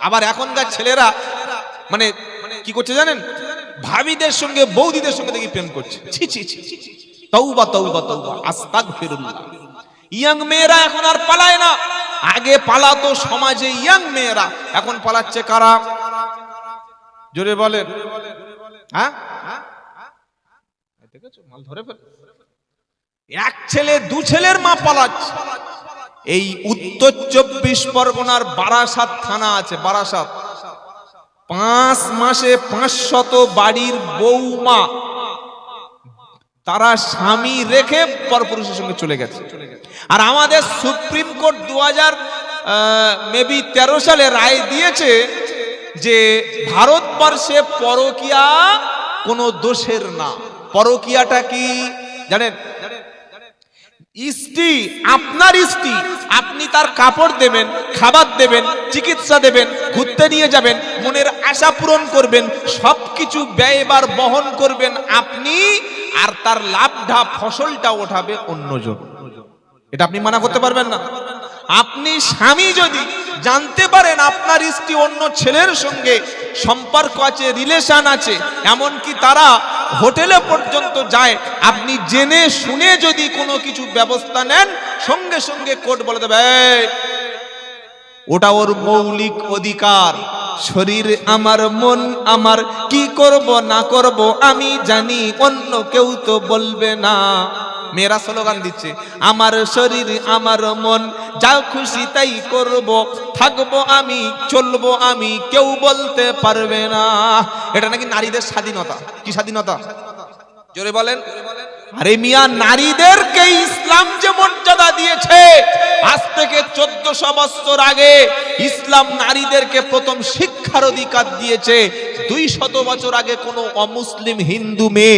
আবার এখনকার ছেলেরা মানে কি করছে জানেন? ভাবিদের সঙ্গে, বৌদিদের সঙ্গে দেখি প্রেম করছে। ছি ছি ছি। তৌবা তৌবা তৌবা আস্তাগফিরুল্লাহ। ইয়াং মেয়েরা এখন আর পালায় না। আগে পালাতো সমাজে ইয়াং মেয়েরা। এখন পালাচ্ছে কারা? জোরে বলেন। হ্যাঁ? মাল ধরে ফেল। এক ছেলে, দু ছেলের মা পালাচ্ছে। এই উত্তর চব্বিশ পরগনার বারাসাত থানা আছে, বারাসাত। পাঁচ মাসে পাঁচশত বাড়ির বৌমা তারা স্বামী রেখে পরপুরুষের সঙ্গে চলে গেছে। আর আমাদের সুপ্রিম কোর্ট দু হাজার মেবি তেরো সালে রায় দিয়েছে যে ভারতবর্ষে পরকিয়া কোনো দোষের না। পরকিয়াটা কি? জানেন স্ত্রী আপনার স্ত্রী আপনি তার কাপড় দেবেন, খাবার দেবেন, চিকিৎসা দেবেন, ঘুরতে নিয়ে যাবেন, মনের আশা পূরণ করবেন সব কিছু ব্যয়বার বহন করবেন আপনি, আর তার লাভটা ফসলটা ওঠাবে অন্যজন। এটা আপনি মানা করতে পারবেন না। আপনি স্বামী যদি জানতে পারেন আপনার স্ত্রী অন্য ছেলের সঙ্গে সম্পর্ক আছে রিলেশন আছে এমনকি তারা হোটেলে পর্যন্ত যায়। আপনি জেনে শুনে যদি কোনো কিছু ব্যবস্থা নেন সঙ্গে সঙ্গে কোর্ট বলে দেবে "এই, ওটা ওর মৌলিক অধিকার। শরীর আমার মন আমার কি করব না করব আমি জানি অন্য কেউ তো বলবে না। মেয়েরা স্লোগান দিচ্ছে, আমার শরীর, আমার মন, যা খুশি তাই করব, থাকব আমি, চলবো আমি, কেউ বলতে পারবে না। এটা নাকি নারীদের স্বাধীনতা? কি স্বাধীনতা? জোরে বলেন। আরে মিয়া, নারীদেরকে ইসলাম যে মর্যাদা দিয়েছে আজ থেকে চোদ্দশো বছর আগে ইসলাম নারীদেরকে প্রথম শিক্ষার অধিকার দিয়েছে। দুই শত বছর আগে কোনো অমুসলিম হিন্দু মেয়ে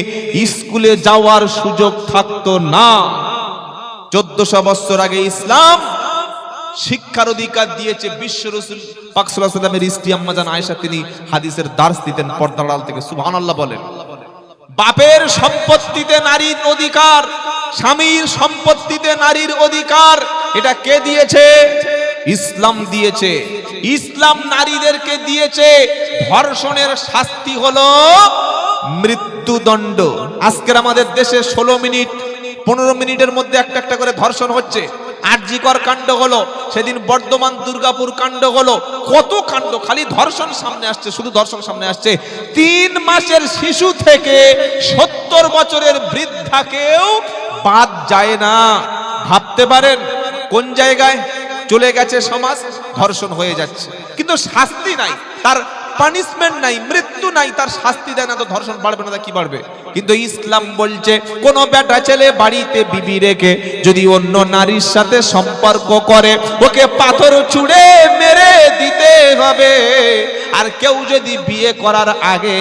স্কুলে যাওয়ার সুযোগ থাকতো না। চোদ্দশো বছর আগে ইসলাম শিক্ষার অধিকার দিয়েছে বিশ্ব রসুল পাকসাল্লামের স্ত্রী আম্মাজান তিনি হাদিসের দার্স দিতেন পর্দার আড়াল থেকে। সুবহানাল্লাহ বলেন। বাপের সম্পত্তিতে নারীর অধিকার, স্বামীর সম্পত্তিতে নারীর অধিকার, এটা কে দিয়েছে? ইসলাম দিয়েছে। ইসলাম নারীদেরকে দিয়েছে। ধর্ষণের শাস্তি হলো মৃত্যুদণ্ড। আজকের আমাদের দেশে ষোলো মিনিট, পনেরো মিনিটের মধ্যে একটা একটা করে ধর্ষণ হচ্ছে। আরজিকর কাণ্ড হলো, সেদিন বর্ধমান দুর্গাপুর কাণ্ড হলো, কত কাণ্ড, খালি ধর্ষণ সামনে আসছে, শুধু ধর্ষণ সামনে আসছে। তিন মাসের শিশু থেকে সত্তর বছরের বৃদ্ধাকেও বাদ যায় না। ভাবতে পারেন, কোন জায়গায় চলে গেছে সমাজ? ধর্ষণ হয়ে যাচ্ছে। কিন্তু শাস্তি নাই, তার পানিশমেন্ট নাই, মৃত্যু নাই, তার শাস্তি দেয় না তো ধর্ষণ বাড়বে না কি বাড়বে? কিন্তু ইসলাম বলছে, কোন বেটা ছেলে বাড়িতে বিবি রেখে যদি অন্য নারীর সাথে সম্পর্ক করে, ওকে পাথর ছুঁড়ে মেরে দিতে হবে। আর কেউ যদি বিয়ে করার আগে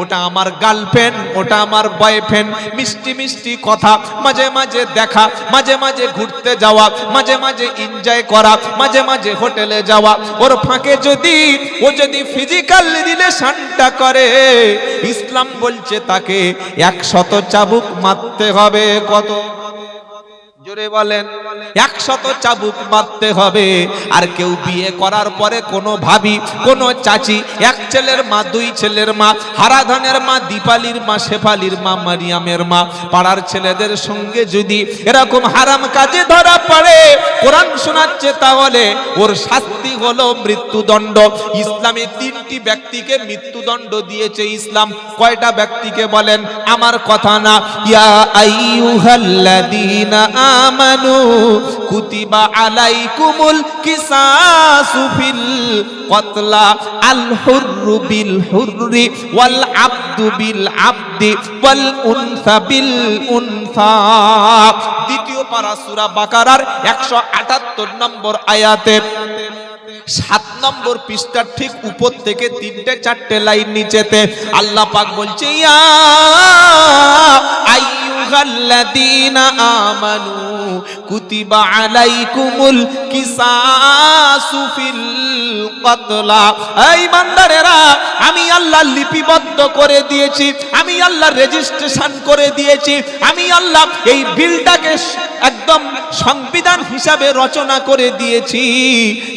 ওটা আমার গার্লফ্রেন্ড ওটা আমার বয়ফ্রেন্ড মিষ্টি মিষ্টি কথা, মাঝে মাঝে দেখা, মাঝে মাঝে ঘুরতে যাওয়া, মাঝে মাঝে এনজয় করা, মাঝে মাঝে হোটেলে যাওয়া। ওর ফাঁকে যদি, ও যদি ফিজিক্যাল রিলেশনটা করে, ইসলাম বলছে তাকে, একশত চাবুক মারতে হবে কত জোরে বলেন, একশত চাবুক মারতে হবে, আর কেউ বিয়ে করার পরে কোনো ভাবি, কোনো চাচি, এক ছেলের মা, দুই ছেলের মা, হারাধানের মা, দীপালির মা, শেফালির মা, মারিয়ামের মা, পাড়ার ছেলেদের সঙ্গে যদি এরকম হারাম কাজে ধরা পড়ে, কোরআন শোনাচ্ছে তাহলে ওর শাস্তি হলো মৃত্যুদণ্ড। ইসলামে তিনটি ব্যক্তিকে মৃত্যুদণ্ড দিয়েছে ইসলাম। কয়টা ব্যক্তিকে বলেন? আমার কথা না। ইয়া আমানু কুতিবা আলাইকুমুল কিসাসু ফিল কতলা আল হুররু বিল হুররি ওয়াল আব্দু বিল আবদি ওয়াল উনসা বিল উনসা। দ্বিতীয় পারা সূরা বাকারার 178 নম্বর আয়াতে, সাত নম্বর পৃষ্ঠার ঠিক উপর থেকে তিনটে চারটে লাইন নিচেতে আল্লাহ পাক বলছে, ইয়া কতলা এই আমি আল্লাহ লিপিবদ্ধ করে দিয়েছি, আমি আল্লাহ রেজিস্ট্রেশন করে দিয়েছি, আমি আল্লাহ এই বিলটাকে একদম সংবিধান হিসাবে রচনা করে দিয়েছি।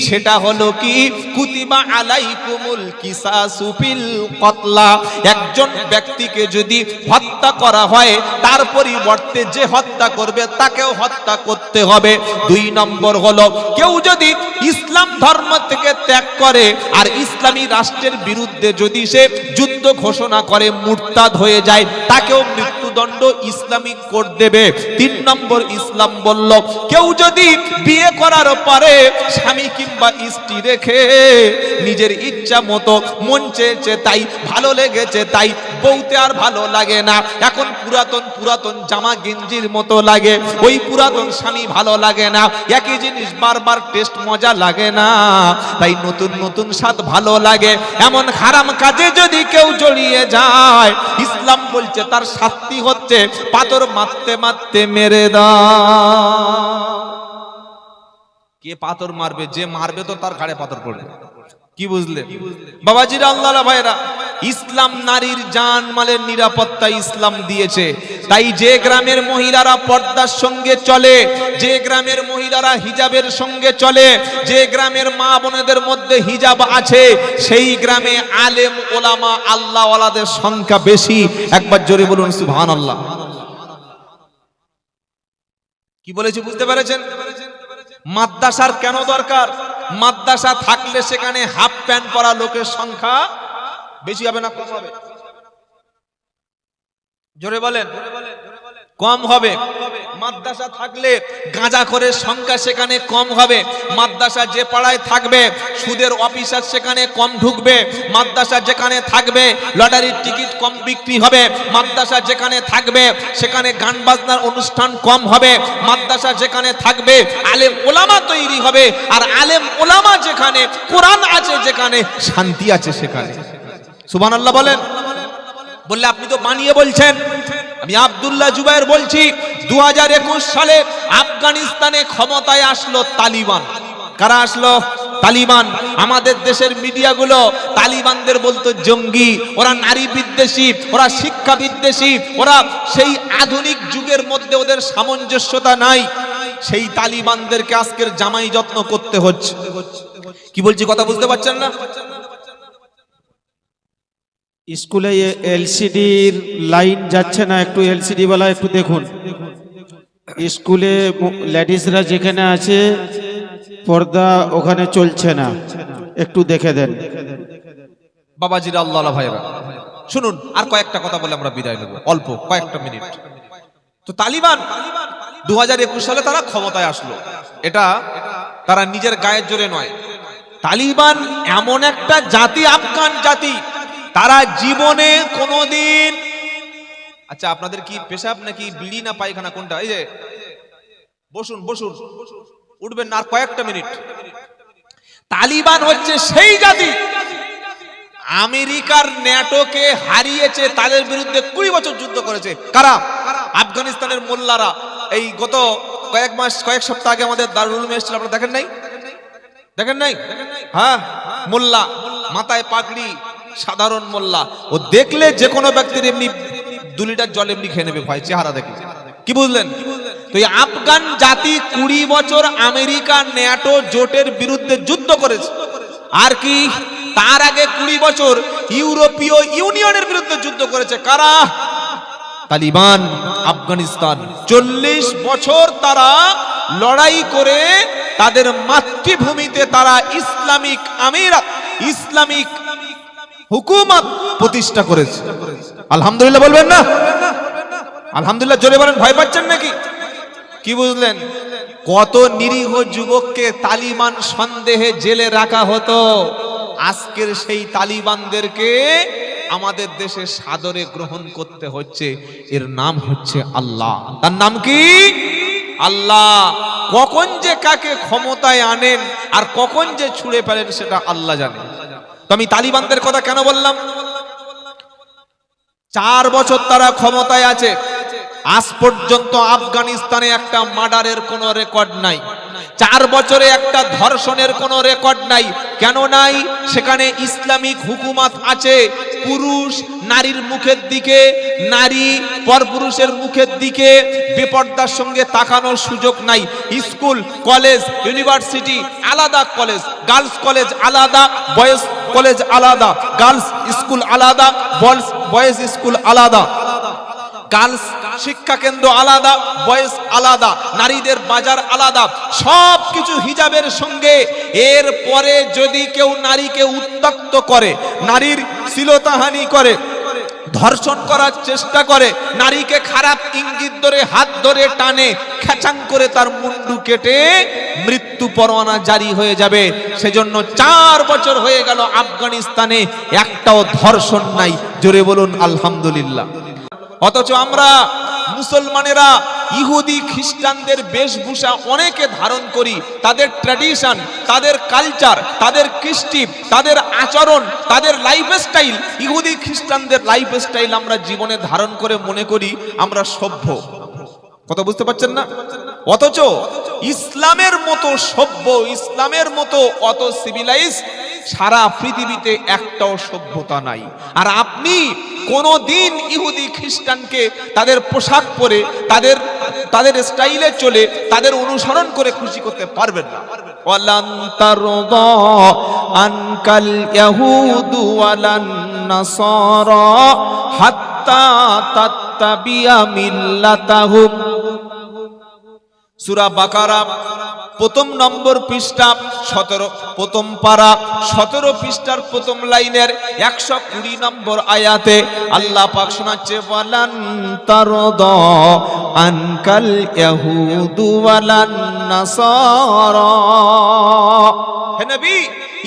সেটা হলো কি? কুতিবা আলাইকুমুল কিসাসু ফিল কতলা। একজন ব্যক্তিকে যদি হত্যা করা হয়, তার পরিবর্তে যে হত্যা করবে, তাকেও হত্যা করতে হবে। দুই নম্বর হলো, কেউ যদি ইসলাম ধর্ম থেকে ত্যাগ করে, আর ইসলামী রাষ্ট্রের বিরুদ্ধে যদি সে যুদ্ধ ঘোষণা করে, মুরতাদ হয়ে যায়, তাকেও মৃত্যুদণ্ড ইসলামিক কোর্ট দেবে। তিন নম্বর ইসলাম বলল, কেউ যদি বিয়ে করার পরে স্বামী কিংবা স্ত্রী রেখে নিজের ইচ্ছা মতো মন চেয়েছে তাই, ভালো লেগেছে তাই বউতে আর ভালো লাগে না। এখন পুরাতন পুরাতন জামা গেঞ্জির মতো লাগে। ওই পুরাতন স্বামী ভালো লাগে না। একই জিনিস বারবার টেস্ট মজা লাগে না। তাই নতুন নতুন স্বাদ ভালো লাগে। এমন হারাম কাজে যদি কেউ জড়িয়ে যায়, ইসলাম বলছে তার শাস্তি হচ্ছে পাথর মারতে মারতে মেরে দাও কে পাথর মারবে, যে মারবে তো তার ঘাড়ে পাথর পড়বে কি বুঝলে? বাবাজিরা আল্লাহ ভাইরা ইসলাম নারীর জান মালের নিরাপত্তা ইসলাম দিয়েছে। তাই যে গ্রামের মহিলারা পর্দার সঙ্গে চলে, যে গ্রামের মহিলারা হিজাবের সঙ্গে চলে, যে গ্রামের মা বোনেদের মধ্যে হিজাব আছে, সেই গ্রামে আলেম, ওলামা আল্লাহ ওয়ালাদের সংখ্যা বেশি। একবার জোরে বলুন সুবহান আল্লাহ কি বলেছি, বুঝতে পেরেছেন? মাদ্রাসার কেন দরকার? মাদ্রাসা থাকলে সেখানে হাফ প্যান্ট পরা লোকের সংখ্যা বেশি হবে না কম হবে? জোরে বলেন। কম হবে। মাদ্রাসা থাকলে গাঁজা করে সংখ্যা সেখানে কম হবে। মাদ্রাসা যে পাড়ায় থাকবে, সুদের অফিসার সেখানে কম ঢুকবে। মাদ্রাসা যেখানে থাকবে, লটারির টিকিট কম বিক্রি হবে। মাদ্রাসা যেখানে থাকবে, সেখানে গান বাজনার অনুষ্ঠান কম হবে। মাদ্রাসা যেখানে থাকবে, আলেম ওলামা তৈরি হবে। আর আলেম ওলামা যেখানে, কোরআন আছে যেখানে, শান্তি আছে সেখানে। সুবহানাল্লাহ বলেন। বললে আপনি তো বানিয়ে বলছেন। আমি আব্দুল্লাহ জুবাইর বলছি, দুহাজার একুশ সালে আফগানিস্তানে ক্ষমতায় আসলো তালিবান। কারা আসলো? তালিবান। আমাদের দেশের মিডিয়াগুলো তালিবানদের বলতো জঙ্গি, ওরা নারী বিদ্বেষী, ওরা শিক্ষা বিদ্বেষী, ওরা সেই আধুনিক যুগের মধ্যে ওদের সামঞ্জস্যতা নাই। সেই তালিবানদেরকে আজকের জামাই যত্ন করতে হচ্ছে। কি বলছি, কথা বুঝতে পারছেন না? স্কুলে এলসিডির লাইন যাচ্ছে না, একটু এলসিডি বেলা একটু দেখুন। স্কুলে লেডিসরা যেখানে আছে, পর্দা ওখানে চলছে না। একটু দেখে দেন। বাবাজিরা আল্লাহ ভাইরা, শুনুন, আর কয়েকটা কথা বলে আমরা বিদায় নেব। অল্প, কয়েকটা মিনিট। তো তালিবান দু হাজার একুশ সালে তারা ক্ষমতায় আসলো। এটা তারা নিজের গায়ের জোরে নয়। তালিবান এমন একটা জাতি, আফগান জাতি তারা জীবনে কোনোদিন আচ্ছা আপনাদের কি পেশাব নাকি বিড়ি না পায়খানা কোনটা? এই যে, বসুন বসুন। উঠবেন না কয়েকটা মিনিট। তালিবান হচ্ছে সেই জাতি। আমেরিকার ন্যাটোকে হারিয়েছে, তাদের বিরুদ্ধে কুড়ি বছর যুদ্ধ করেছে। কারা? আফগানিস্তানের মোল্লারা। এই গত কয়েক মাস, কয়েক সপ্তাহ আগে আমাদের দারুল এসেছিল, আপনারা দেখেন নাই? দেখেন নাই? হ্যাঁ মোল্লা। মাথায় পাগড়ি। সাধারণ মোল্লা। ও দেখলে যে কোনো ব্যক্তির এমনি দু লিটার জল এমনি খেয়ে নেবে ভাই, চেহারা দেখলে। কি বুঝলেন? তো এই আফগান জাতি কুড়ি বছর আমেরিকা ন্যাটো জোটের বিরুদ্ধে যুদ্ধ করেছে। আর কি? তার আগে কুড়ি বছর ইউরোপীয় ইউনিয়নের বিরুদ্ধে যুদ্ধ করেছে। কারা? তালিবান, আফগানিস্তান। চল্লিশ বছর তারা লড়াই করে তাদের মাতৃভূমিতে তারা ইসলামিক আমিরাত, ইসলামিক হুকুমত প্রতিষ্ঠা করেছে। আলহামদুলিল্লাহ বলবেন না? আলহামদুলিল্লাহ, জোরে বলেন, ভয় পাচ্ছেন নাকি? কি বুঝলেন? কত নিরীহ যুবককে তালিবান সন্দেহে জেলে রাখা হতো। আজকের সেই তালিবানদেরকে আমাদের দেশে সাদরে গ্রহণ করতে হচ্ছে। এর নাম হচ্ছে আল্লাহ। তার নাম কি? আল্লাহ। কখন যে কাকে ক্ষমতায় আনেন আর কখন যে ছুড়ে ফেলেন সেটা আল্লাহ জানে। তো আমি তালিবানদের কথা কেন বললাম? চার বছর তারা ক্ষমতায় আছে। আজ পর্যন্ত আফগানিস্তানে একটা মার্ডারের কোনো রেকর্ড নাই। চার বছরে একটা ধর্ষণের কোনো রেকর্ড নাই। কেন নাই? সেখানে ইসলামিক হুকুমত আছে। পুরুষ নারীর মুখের দিকে, নারী পরপুরুষের মুখের দিকে বেপর্দার সঙ্গে তাকানোর সুযোগ নাই। স্কুল, কলেজ, ইউনিভার্সিটি আলাদা কলেজ, গার্লস কলেজ আলাদা, বয়েজ কলেজ আলাদা, গার্লস স্কুল আলাদা, বয়েজ স্কুল আলাদা। গার্লস শিক্ষা কেন্দ্র আলাদা বয়েস আলাদা, নারীদের বাজার আলাদা সব কিছু হিজাবের সঙ্গে। এর পরে যদি কেউ নারীকে উত্তক্ত করে, নারীর শ্লীলতাহানি করে, ধর্ষণ করার চেষ্টা করে, নারীকে খারাপ ইঙ্গিত ধরে, হাত ধরে টানে খেচাং করে তার মুন্ডু কেটে মৃত্যু পরোয়ানা জারি হয়ে যাবে। সেজন্য চার বছর হয়ে গেল আফগানিস্তানে, একটাও ধর্ষণ নাই। জোরে বলুন, আলহামদুলিল্লাহ। অথচ আমরা মুসলমানেরা ইহুদি খ্রিস্টানদের বেশভূষা অনেকে ধারণ করি, তাদের ট্র্যাডিশন তাদের কালচার তাদের কৃষ্টি, তাদের আচরণ, তাদের লাইফস্টাইল ইহুদি খ্রিস্টানদের লাইফস্টাইল আমরা জীবনে ধারণ করে মনে করি আমরা সভ্য। কথা বুঝতে পারছেন না? অথচ ইসলামের মতো সভ্য, ইসলামের মতো অত সিভিলাইজ সারা পৃথিবীতে একটাও সভ্যতা নাই। আর আপনি কোনো দিন ইহুদি, খ্রিস্টানকে তাদের পোশাক পরে, তাদের তাদের স্টাইলে চলে, তাদের অনুসরণ করে খুশি করতে পারবেন না। হাত্তা তাত্তাবিয়া মিল্লাতাহুম। সুরা বাকারা, প্রথম নম্বর পৃষ্ঠা, সতেরো, প্রথম পারা, সতেরো পৃষ্ঠার প্রথম লাইনের একশো কুড়ি নম্বর আয়াতে আল্লাহ পাক শোনাচ্ছে বলান তার আনকাল হে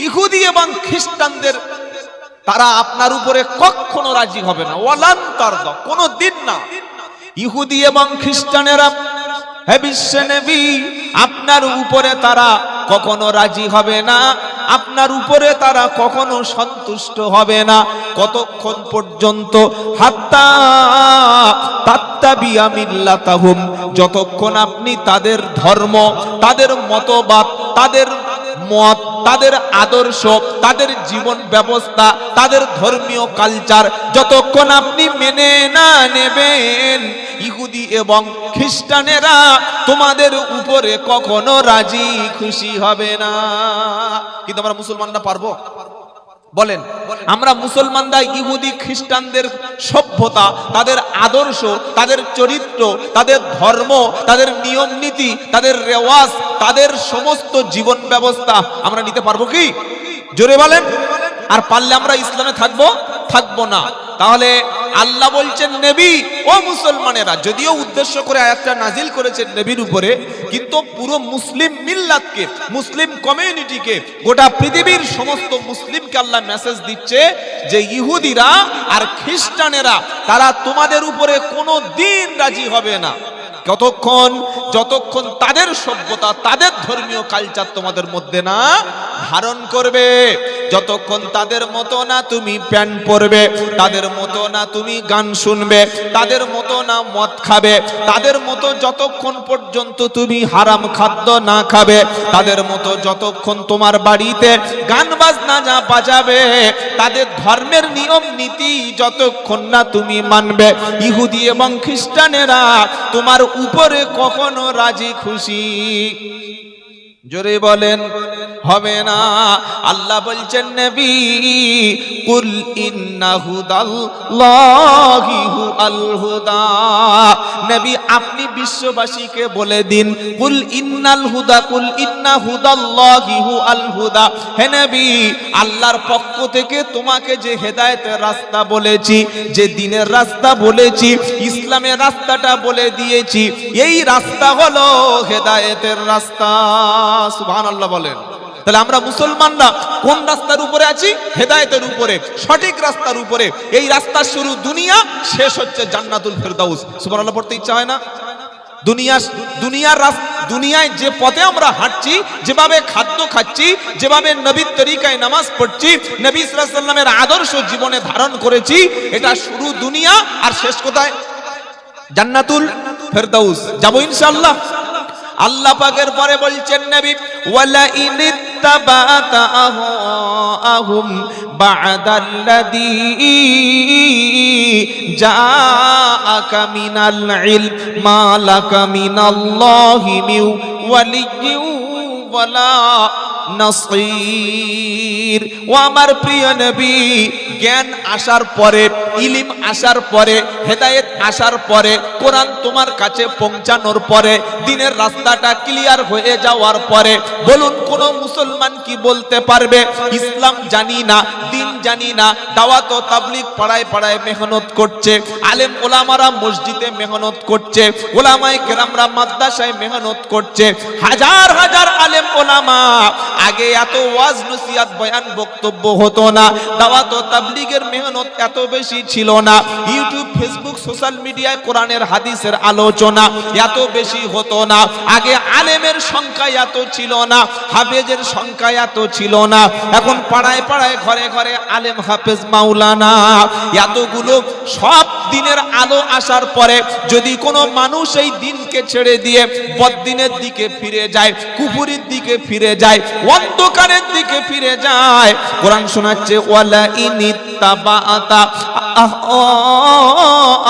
ইহুদি এবং খ্রিস্টানদের, তারা আপনার উপরে কখনো রাজি হবে না। ওয়ালান তার কোনো দিন না। ইহুদি এবং খ্রিস্টানেরা হে নবী, আপনার উপরে তারা কখনো রাজি হবে না, আপনার উপরে তারা কখনো সন্তুষ্ট হবে না। কতক্ষণ পর্যন্ত? যতক্ষণ আপনি তাদের ধর্ম, তাদের মতবাদ, তাদের মত, তাদের আদর্শ, তাদের জীবন ব্যবস্থা, তাদের ধর্মীয় কালচার, যতক্ষণ আপনি মেনে না নেবেন, ইহুদি এবং খ্রিস্টানেরা তোমাদের উপরে কখনো রাজি, খুশি হবে না। কিন্তু আমরা মুসলমানরা পারব? বলেন, আমরা মুসলমানরা ইহুদি খ্রিস্টানদের সভ্যতা, তাদের আদর্শ, তাদের চরিত্র, তাদের ধর্ম, তাদের নিয়ম নীতি, তাদের রেওয়াজ, তাদের সমস্ত জীবন ব্যবস্থা আমরা নিতে পারব কি? জোরে বলেন। আর পারলে আমরা ইসলামে থাকব? থাকব না। তাহলে আল্লাহ বলছেন, নেবি, ও মুসলমানেরা, যদিও উদ্দেশ্য করে আয়াতটা নাজিল করেছেন নেবির উপরে, কিন্তু পুরো মুসলিম মিল্লাতকে, মুসলিম কমিউনিটিকে, গোটা পৃথিবীর সমস্ত মুসলিমকে আল্লাহ মেসেজ দিচ্ছে যে ইহুদিরা আর খ্রিস্টানেরা, তারা তোমাদের উপরে কোনো দিন রাজি হবে না। কতক্ষণ যতক্ষণ তাদের সভ্যতা, তাদের ধর্মীয় কালচার তোমাদের মধ্যে না ধারণ করবে, যতক্ষণ তাদের মতো না তুমি প্যান্ট পরবে, তাদের মতো না তুমি গান শুনবে, তাদের মতো না মদ খাবে, তাদের মতো যতক্ষণ পর্যন্ত তুমি হারাম খাদ্য না খাবে, তাদের মতো যতক্ষণ তোমার বাড়িতে গান বাজনা না বাজাবে, তাদের ধর্মের নিয়ম নীতি যতক্ষণ না তুমি মানবে ইহুদি এবং খ্রিস্টানেরা তোমার উপরে কখনো রাজি খুশি জোরে বলেন, হবে না। আল্লাহ বলছেন, নবী, কুল ইন্না হুদাল্লাহি হু আল হুদা। নবী, আপনি বিশ্ববাসীকে বলে দিন, কুল ইন্নাল হুদা, কুল ইন্না হুদাল্লাহি হু আল হুদা। হে নবী, আল্লাহর পক্ষ থেকে তোমাকে যে হেদায়েতের রাস্তা বলেছি, যে দিনের রাস্তা বলেছি, ইসলামের রাস্তাটা বলে দিয়েছি, এই রাস্তা হলো হেদায়েতের রাস্তা। সুবহানাল্লাহ বলেন। তাহলে আমরা মুসলমানরা কোন রাস্তার উপরে আছি? হেদায়েতের উপরে, সঠিক রাস্তার উপরে। এই রাস্তার শুরু দুনিয়া, শেষ হচ্ছে জান্নাতুল ফেরদাউস। সুবহানাল্লাহ পড়তে ইচ্ছা হয় না? দুনিয়া দুনিয়ার দুনিয়ায় যে পথে আমরা হাঁটছি, যেভাবে খাদ্য খাচ্ছি, যেভাবে নবীর তরিকায় নামাজ পড়ছি, নবী আদর্শ জীবনে ধারণ করেছি, এটা শুরু দুনিয়া আর শেষ কোথায়? জান্নাতুল ফেরদাউস। যাব ইনশাআল্লাহ। আল্লাহ পাকের পরে বলছেন নবী, ওয়ালা ইনিত্তাবাতাহুম বাদাল্লাযী জাআকা মিনাল ইলম মালাকা মিনাল্লাহি মিউ ওয়ালিয়্যু ওয়ালা ও আমার প্রিয় নবী, জ্ঞান আসার পরে, ইলিম আসার পরে, হেদায়েত আসার পরে, কোরআন তোমার কাছে পৌঁছানোর পরে, দিনের রাস্তাটা ক্লিয়ার হয়ে যাওয়ার পরে, বলুন কোন মুসলমান কি বলতে পারবে? ইসলাম জানি না, দিন জানি না। দাওয়াত ও তাবলিগ পাড়ায় পাড়ায় মেহনত করছে। আলেম ওলামারা মসজিদে মেহনত করছে। ওলামায়ে কেরামরা মাদ্রাসায় মেহনত করছে। হাজার হাজার আলেম ওলামা। আগে এত ওয়াজ নসিহাত, বয়ান, বক্তব্য হতো না। দাওয়াত ও তাবলিগের মেহনত এত বেশি ছিল না। ইউটিউব, ফেসবুক, সোশ্যাল মিডিয়ায় কোরআনের, হাদিসের আলোচনা এত বেশি হতো না। আগে আলেমের সংখ্যা এত ছিল না। হাফেজের সংখ্যা এত ছিল না। এখন পাড়ায় পাড়ায়, ঘরে ঘরে আলেম হাফেজ মাওলানা এতগুলো সব দিনের আলো আসার পরে যদি কোনো মানুষ এই দিনকে ছেড়ে দিয়ে বদিনের দিকে ফিরে যায় কুপুরির দিকে ফিরে যায়, অন্ধকারের দিকে ফিরে যায়, কোরআন শোনাচ্ছে ওয়ালা ইনিত্তাবাআতা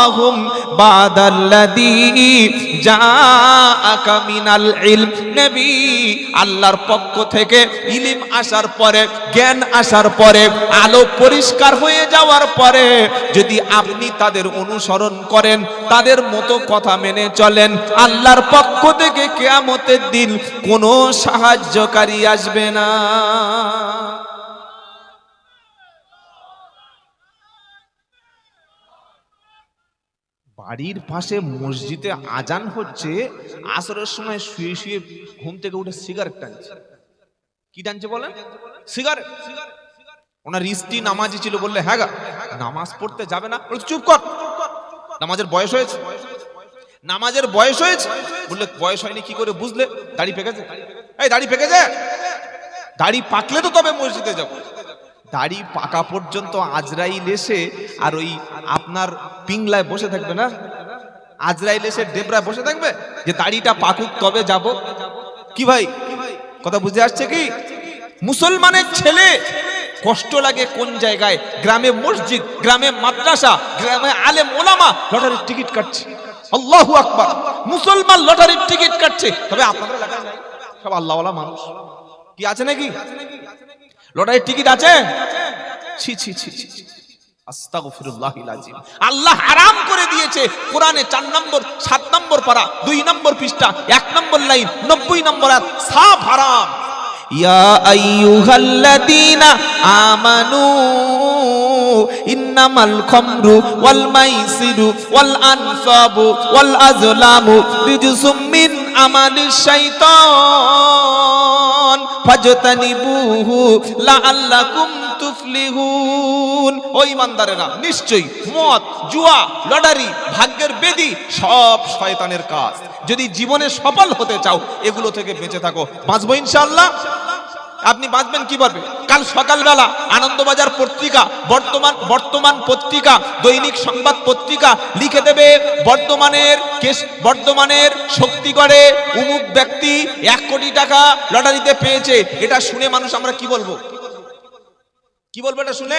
আহম বাদাল্লাদি ইলম। আল্লাহর পক্ষ থেকে ইলিম আসার পরে, জ্ঞান আসার পরে, আলো পরিষ্কার হয়ে যাওয়ার পরে যদি আপনি তাদের অনুসরণ করেন, তাদের মতো কথা মেনে চলেন। আল্লাহর পক্ষ থেকে কেয়ামতের দিন কোনো সাহায্যকারী আসবে না। বাড়ির পাশে মসজিদে আজান হচ্ছে, আসরের সময় শুয়ে শুয়ে ঘুম থেকে উঠে সিগারেট টানছে। কি টানছে বলেন? সিগারেট। ওনার স্ত্রী নামাজি ছিল বললে হ্যাঁ নামাজ পড়তে যাবে না। চুপ কর। নামাজের বয়স হয়েছে? নামাজের বয়স হয়েছে? বললে, বয়স হয়নি, কি করে বুঝলে? দাড়ি পেকেছে? এই, দাড়ি পেকেছে? দাড়ি পাকলে তো তবে মসজিদে যাব। দাড়ি পাকা পর্যন্ত আজরাইল এসে, আর ওই আপনার পিংলায় বসে থাকবে না? আজরাইল এসে ডেবরায় বসে থাকবে? যে দাড়িটা পাকুক তবে যাব। কি ভাই? কথা বুঝে আসছে কি? মুসলমানের ছেলে কষ্ট লাগে কোন জায়গায়? গ্রামে মসজিদ, গ্রামে মাদ্রাসা, গ্রামে আলেম ওলামা, লটারির টিকিট কাটছে। আল্লাহু আকবার। মুসলমান লটারির টিকিট কাটছে। তবে আপনাদের এলাকায় নাই। সব আল্লাহওয়ালা মানুষ। কি আছে নাকি? লটারির টিকিট আছে? ছি ছি ছি ছি। আল্লাহ হারাম করে দিয়েছে। কোরআনে চার নম্বর, সাত নম্বর পারা, দুই নম্বর পৃষ্ঠা, এক নম্বর লাইন, নব্বই নম্বর সাফ হারাম। আমানু ইন্নামাল খামরু ওয়াল মাইসিরু ওয়াল আনসাবু ওয়াল আজলামু রিজসুম সৈত ফজতানি বুহু লাআল্লাকুম তুফলিহুন। ও ইমানদারেরা, নিশ্চয়ই মদ, জুয়া, লটারি, ভাগ্যের বেদি সব শয়তানের কাজ। যদি জীবনে সফল হতে চাও, এগুলো থেকে বেঁচে থাকো। বাঁচবো ইনশাআল্লাহ? আপনি বাঁচবেন কীভাবে কাল সকালবেলা আনন্দবাজার পত্রিকা, বর্তমান বর্তমান পত্রিকা, দৈনিক সংবাদ পত্রিকা লিখে দেবে, বর্তমানের কেস, বর্তমানের শক্তিগড়ে উমুক ব্যক্তি এক কোটি টাকা লটারিতে পেয়েছে। এটা শুনে মানুষ আমরা কি বলব? কি বলব এটা শুনে?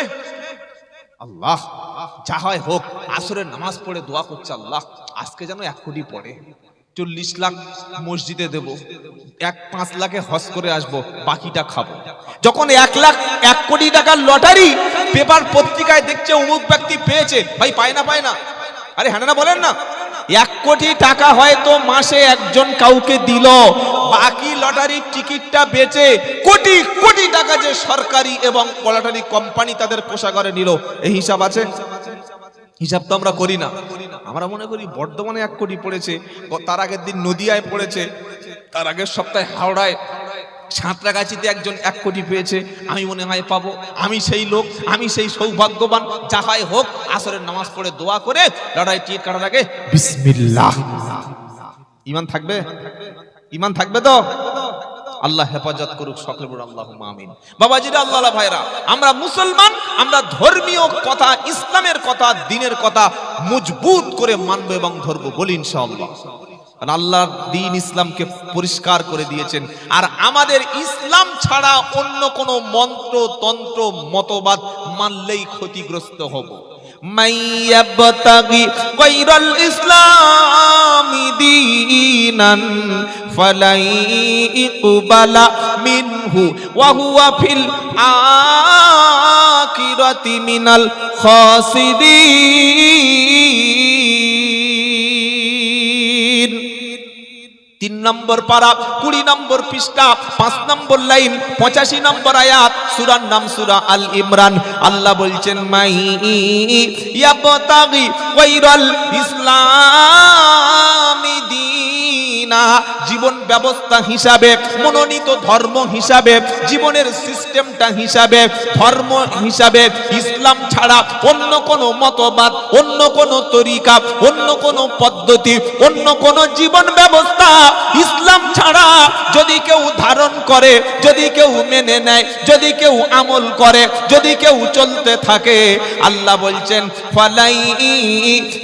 আল্লাহ, যা হয় হোক, আসরের নামাজ পড়ে দোয়া করছে আল্লাহ, আজকে যেন এক কোটি পড়ে। চল্লিশ লাখ মসজিদে দেব। এক পাঁচ লাখে হজ করে আসব, বাকিটা খাব। যখন এক লাখ, এক কোটি টাকার লটারি পেপার পত্রিকায় দেখছে, অমুক ব্যক্তি পেয়েছে, ভাই পায় না পায় না। আরে হ্যাঁ না বলেন না। এক কোটি টাকা হয়তো মাসে একজন কাউকে দিল, বাকি লটারির টিকিটটা বেচে কোটি কোটি টাকা যে সরকারি এবং লটারি কোম্পানি তাদের কোষাগারে নিল। এই হিসাব আছে? হিসাব তো আমরা করি না। আমরা মনে করি বর্ধমানে এক কোটি পড়েছে, তার আগের দিন নদিয়ায় পড়েছে, তার আগের সপ্তাহে হাওড়ায়, সাঁতরাগাছিতে একজন এক কোটি পেয়েছে, আমি মনে হয় পাবো। আমি সেই লোক, আমি সেই সৌভাগ্যবান যা হয় হোক, আসরের নামাজ পড়ে দোয়া করে লড়াই টিকিট কাটার আগে বিসমিল্লাহ। ইমান থাকবে? ইমান থাকবে তো? আল্লাহ হেফাজত করুক সকলে বড় আল্লাহ আমিন। বাবাজিরা আল্লাহ ভাইরা, আমরা মুসলমান, আমরা ধর্মীয় কথা, ইসলামের কথা, দিনের কথা মজবুত করে মানবো এবং ধরবো, বলি ইনশাআল্লাহ। আর আল্লাহ দিন ইসলামকে পরিষ্কার করে দিয়েছেন। আর আমাদের ইসলাম ছাড়া অন্য কোনো মন্ত্র, তন্ত্র, মতবাদ মানলেই ক্ষতিগ্রস্ত হব। মাইয়াবতাগি গায়রাল ইসলামি দীনান ইকবালা মিনহু ওয়া হুয়া ফিল আখিরাতি মিনাল তিন নম্বর পারা, কুড়ি নম্বর পৃষ্ঠা, পাঁচ নম্বর লাইন, পঁচাশি নম্বর আয়াত, সুরার নাম সুরা আল ইমরান। আল্লাহ বলছেন, মাই ইয়াবতাগি গায়রাল ইসলামি। দীনা জীবন ব্যবস্থা হিসাবে, মনোনীত ধর্ম হিসাবে, জীবনের সিস্টেমটা হিসাবে, ধর্ম হিসাবে, ইসলাম ছাড়া অন্য কোন মতবাদ, অন্য কোন তরিকা, অন্য কোন পদ্ধতি, অন্য কোন জীবন ব্যবস্থা ইসলাম ছাড়া যদি কেউ ধারণ করে, যদি কেউ মেনে নেয়, যদি কেউ আমল করে, যদি কেউ চলতে থাকে, আল্লাহ বলছেন ফালাই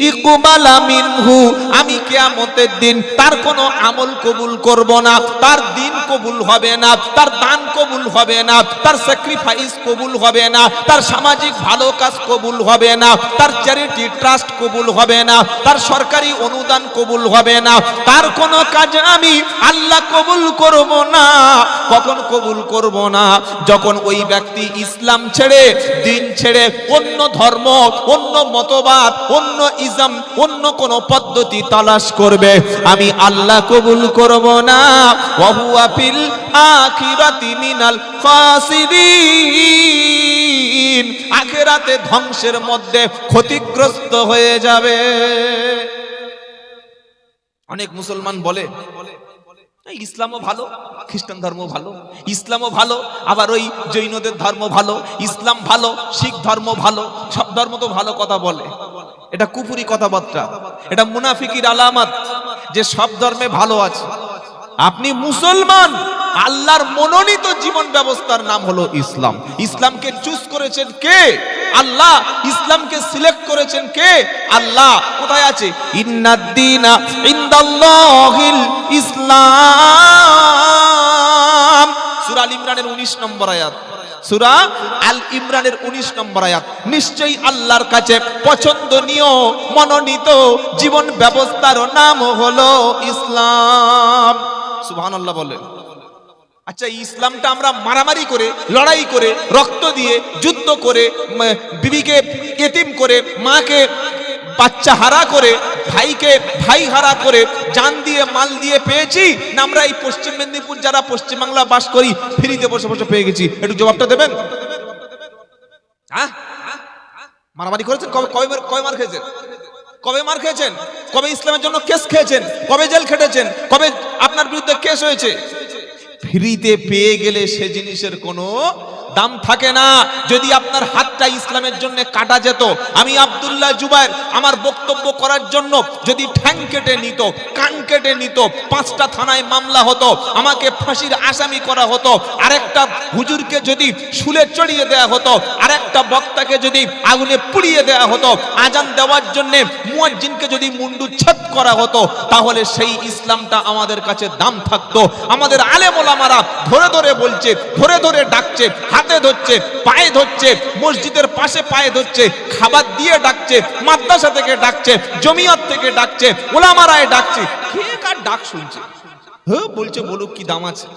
ইকুবালা মিনহু আমি কেয়ামতের দিন তার কোনো আমল কবুল করব না, তার দিন কবুল হবে না, তার দান কবুল হবে না, তার স্যাক্রিফাইস কবুল হবে না, তার সামাজিক ভালো কাজ কবুল হবে না, তার চ্যারিটি ট্রাস্ট কবুল হবে না, তার সরকারি অনুদান কবুল হবে না, তার কোনো কাজ আমি আল্লাহ কবুল করব না। কখন কবুল করব না? যখন ওই ব্যক্তি ইসলাম ছেড়ে, দিন ছেড়ে অন্য ধর্ম, অন্য মতবাদ, অন্য ইসলাম অন্য কোন পদ্ধতি তালাশ করবে, আমি আল্লাহ কবুল করব না। ওয়াহুয়া ফিল আখিরাতি মিনাল খাসিরিন আখিরাতে ধ্বংসের মধ্যে ক্ষতিগ্রস্ত হয়ে যাবে। অনেক মুসলমান বলে ইসলামও ভালো, খ্রিস্টান ধর্ম ভালো, ইসলামও ভালো, আবার ওই জৈনদের ধর্ম ভালো, ইসলাম ভালো, শিখ ধর্ম ভালো, সব ধর্ম তো ভালো কথা বলে। এটা কুপুরি কথাবার্তা, এটা মুনাফিকির আলামত। যে সব ধর্মে ভালো আছে। আপনি মুসলমান, আল্লাহর মনোনীত জীবন ব্যবস্থার নাম হলো ইসলাম। ইসলামকে চুজ করেছেন কে? আল্লাহ। ইসলামকে সিলেক্ট করেছেন কে? আল্লাহ। কোথায় আছে? ইসলাম। সূরা আল ইমরানের 19 নম্বর আয়াত। সূরা আল ইমরানের 19 নম্বর আয়াত, নিশ্চয়ই আল্লাহর কাছে পছন্দনীয়, মনোনীত জীবন ব্যবস্থার নাম হলো ইসলাম। সুহান আল্লাহ বলেন আচ্ছা ইসলামটা আমরা মারামারি করে, লড়াই করে, রক্ত দিয়ে, যুদ্ধ করে বিবিকে এতিম করে, মাকে বাচ্চা হারা করে, ভাইকে ভাই হারা করে, জান দিয়ে, মাল দিয়ে পেয়েছি, না আমরা এই পশ্চিম মেদিনীপুর যারা পশ্চিমবাংলা বাস করি, ফ্রিতে বসে বসে পেয়ে গেছি। একটু জবাবটা দেবেন? হ্যাঁ? মারামারি করেছেন? কবে কবে কবে মার খেয়েছেন? কবে মার খেয়েছেন? কবে ইসলামের জন্য কেস খেয়েছেন? কবে জেল খেটেছেন? কবে আপনার বিরুদ্ধে কেস হয়েছে? ফ্রিতে পেয়ে গেলে সে জিনিসের কোনো দাম থাকে না। যদি আপনার হাতটা ইসলামের জন্য কাটা যেত, আমি আব্দুল্লাহ জুবাইর আমার বক্তব্য করার জন্য যদি ঠ্যাং কেটে নিত, কান কেটে নিত, পাঁচটা থানায় মামলা হতো, আমাকে ফাঁসির আসামি করা হতো, আরেকটা হুজুরকে যদি শুলে চড়িয়ে দেয়া হতো, আরেকটা বক্তাকে যদি আগুনে পুড়িয়ে দেয়া হতো, আজান দেওয়ার জন্য মুয়াজ্জিনকে যদি মুন্ডুচ্ছেদ করা হতো, তাহলে সেই ইসলামটা আমাদের কাছে দাম থাকতো। আমাদের আলেম ওলামারা ধরে ধরে বলছে, ধরে ধরে ডাকছে, হাতে ধরছে, পায়ে ধরছে, মসজিদের পাশে পায়ে ধরছে, খাবার দিয়ে ডাকছে, মাদ্রাসা থেকে ডাকছে, জমিয়ত থেকে ডাকছে, ওলামারায় ডাকছে। কে কার ডাক শুনছে? হ্যাঁ বলছে বলুক কি দাম আছে।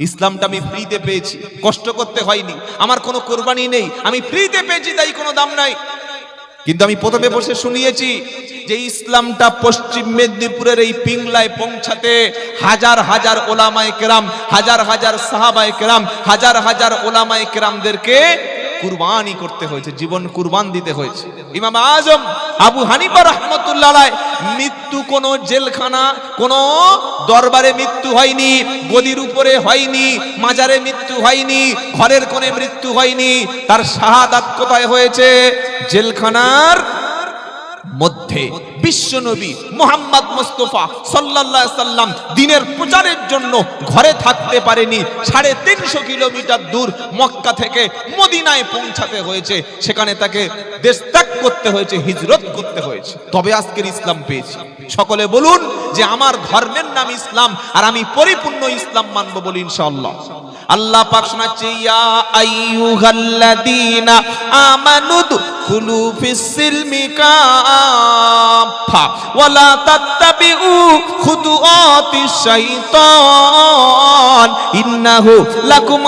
ইসলামটা আমি ফ্রিতে পেয়েছি, কষ্ট করতে হয়নি, আমার কোনো কোরবানি নেই, আমি ফ্রিতে পেয়েছি, তাই কোনো দাম নাই। কিন্তু আমি প্রথমে বসে শুনিয়েছি যে ইসলামটা পশ্চিম মেদিনীপুরের এই পিংলায় পৌঁছাতে হাজার হাজার ওলামায় কেরাম, হাজার হাজার সাহাবায় কেরাম, হাজার হাজার ওলামায় কেরামদেরকে কুরবানি করতে হয়েছে, জীবন কুরবান দিতে হয়েছে। ইমাম আজম আবু হানিফা রহমতুল্লাহ মৃত্যু কোন জেলখানা, কোন দরবারে মৃত্যু হয়নি, গদির উপরে হয়নি, মাজারে মৃত্যু হয়নি, ঘরের কোণে মৃত্যু হয়নি, তার শাহাদাত কোথায় হয়েছে? জেলখানার মধ্যে। বিশ্বনবী মোহাম্মদ মুস্তফা আলাইহি সাল্লাম দিনের প্রচারের জন্য ঘরে থাকতে পারেনি। সাড়ে তিনশো কিলোমিটার দূর মক্কা থেকে মদিনায় পৌঁছাতে হয়েছে। সেখানে তাকে দেশ ত্যাগ করতে হয়েছে, হিজরত করতে হয়েছে। তবে আজকের ইসলাম পেয়েছি। সকলে বলুন যে আমার ধর্মের নাম ইসলাম আর আমি পরিপূর্ণ ইসলাম মানব বলি ইনশাআল্লাহ। আল্লাহ পাক শোনাচ্ছে, ইয়া আইয়ুহাল্লাযীনা আমানু দুখুলু ফিস-সিলমি ইন্নাহু লাকুম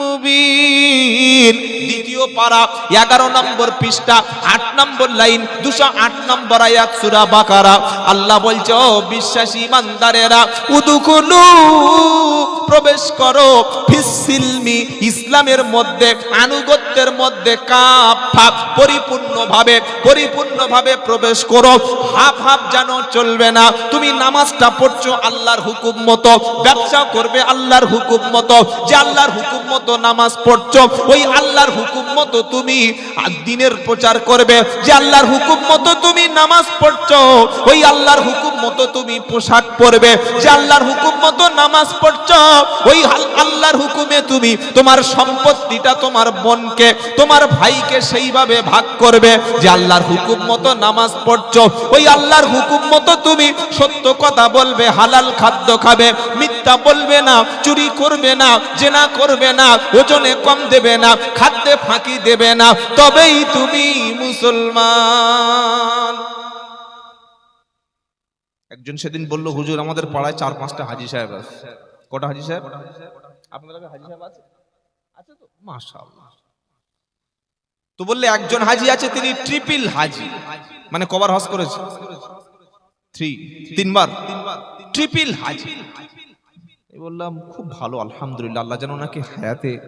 মুবিন। দ্বিতীয় পারা, এগারো নম্বর পৃষ্ঠা, আট নম্বর লাইন, দুশো আট নম্বর আয়াত সুরা বাকারা। আল্লাহ বলছে, ও বিশ্বাসী ইমানদারেরা উদুকুলু প্রবেশ করো। ফিসিলমি ইসলামের মধ্যে আনুগত্যের মধ্যে কাফা পরিপূর্ণভাবে পরিপূর্ণভাবে প্রবেশ করো। হাফ হাফ যেন চলবে না। তুমি নামাজটা পড়ছো আল্লাহর হুকুম মতো, ব্যবসা করবে আল্লাহর হুকুম মতো। যে আল্লাহর হুকুম মতো নামাজ পড়ছো, ওই আল্লাহর হুকুম মতো তুমি দিনের প্রচার করবে। যে আল্লাহর হুকুম মতো তুমি নামাজ পড়ছো, ওই আল্লাহর হুকুম মতো তুমি পোশাক পরবে। যে আল্লাহর হুকুম মতো নামাজ পড়ছো, ওই আল্লাহর হুকুমে তুমি তোমার সম্পত্তিটা তোমার বোনকে তোমার ভাইকে সেইভাবে ভাগ করবে যে আল্লাহর হুকুম মতো নামাজ পড়ছো। ওই আল্লাহর হুকুম মতো তুমি সত্য কথা বলবে হালাল খাদ্য খাবে মিথ্যা বলবে না চুরি করবে না জেনা করবে না ওজনে কম দেবে না খাদ্যে ফাঁকি দেবে না। তবেই তুমি মুসলমান। একজন সেদিন বলল হুজুর আমাদের পাড়ায় চার পাঁচটা হাজি সাহেব আছে। কটা হাজি সাহেব? আপনাদের হাজি সাহেব আছে? আছে তো? মাশাআল্লাহ। তো বললে একজন হাজি আছে, তিনি ট্রিপল হাজি। মানে কবার হজ করেছে? থ্রি তিনবার। ট্রিপল হাজি। বললাম, খুব ভালো, আলহামদুলিল্লাহ, আল্লাহ যেন ওনাকে হায়াতে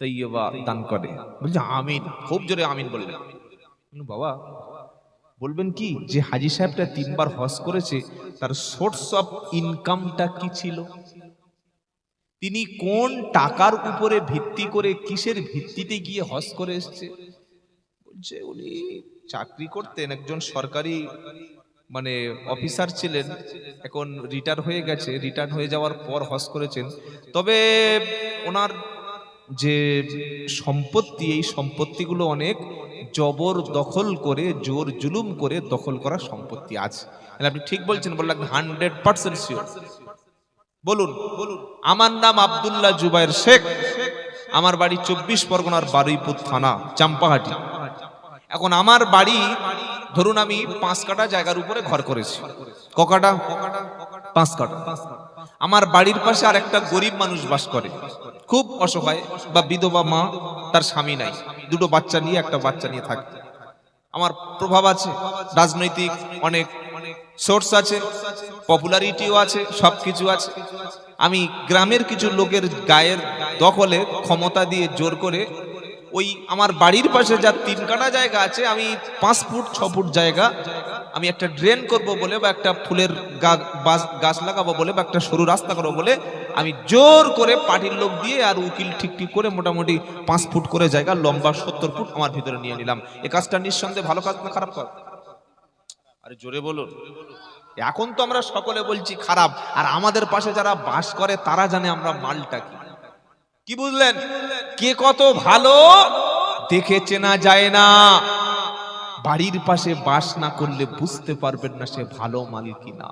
তৈয়বা দান করে। বলছে, আমিন। খুব জোরে আমিন বললেন। বাবা, বলবেন কি, যে হাজি সাহেবটা তিনবার হজ করেছে, তার সোর্স অফ ইনকামটা কি ছিল? তিনি কোন টাকার উপরে ভিত্তি করে কিসের ভিত্তিতে গিয়ে হজ করে এসছে? বলছে, উনি চাকরি করতেন, একজন সরকারি মানে অফিসার ছিলেন, এখন রিটায়ার হয়ে গেছে, রিটায়ার হয়ে যাওয়ার পর হজ করেছেন। তবে ওনার যে সম্পত্তি, এই সম্পত্তিগুলো অনেক জবর দখল করে, জোর জুলুম করে দখল করা সম্পত্তি আছে। আপনি ঠিক বলছেন, বললেন হান্ড্রেড পার্সেন্ট শিওর বলুন, আমার নাম আবদুল্লাহ জুবাইর শেখ। আমার বাড়ি চব্বিশ পরগনার বারুইপুর থানা, চাম্পাহাটি। এখন আমার বাড়ি, ধরুন আমি পাঁচ কাটা জায়গার উপরে ঘর করেছি। ককাটা পাঁচ কাটা। আমার বাড়ির পাশে আর একটা গরিব মানুষ বাস করে। খুব অসহায়, বা বিধবা মা, তার স্বামী নাই। দুটো বাচ্চা নিয়ে, একটা বাচ্চা নিয়ে থাকে। আমার প্রভাব আছে, রাজনৈতিক অনেক সোর্স আছে পপুলারিটিও আছে সব কিছু আছে। আমি গ্রামের কিছু লোকের গায়ের দখলে ক্ষমতা দিয়ে জোর করে ওই আমার বাড়ির পাশে যা তিন কাটা জায়গা আছে, আমি পাঁচ ফুট, ছ ফুট জায়গা, আমি একটা ড্রেন করব বলে বা একটা ফুলের গাছ লাগাবো বলে বা একটা সরু রাস্তা করব বলে আমি জোর করে পার্টির লোক দিয়ে আর উকিল ঠিক ঠিক করে মোটামুটি পাঁচ ফুট করে জায়গা, লম্বা সত্তর ফুট আমার ভিতরে নিয়ে নিলাম। এ কাজটা নিঃসন্দেহে ভালো কাজ না খারাপ কাজ? আরে জোরে বলুন। এখন তো আমরা সকলে বলছি খারাপ, আর আমাদের পাশে যারা বাস করে তারা জানে আমরা মালটা কি। কি বুঝলেন? কে কত ভালো? দেখে চেনা যায় না। বাড়ির পাশে বাস না করলে বুঝতে পারবেন না সে ভালো মাল কিনা।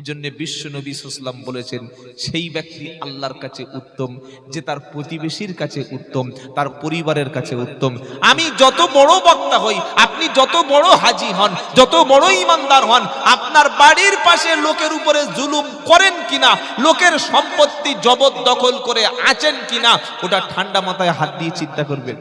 এজন্য বিশ্ব নবী সুসলাম বলেছেন, সেই ব্যক্তি আল্লাহর কাছে উত্তম, যে তার প্রতিবেশীর কাছে উত্তম, তার পরিবারের কাছে উত্তম। আমি যত বড় বক্তা হই, আপনি যত বড় হাজি হন, যত বড় ইমানদার হন, আপনার বাড়ির পাশে লোকের উপরে জুলুম করেন কিনা, লোকের সম্পত্তি জবরদখল করে আছেন কিনা, ওটা ঠান্ডা মাথায় হাত দিয়ে চিন্তা করবেন।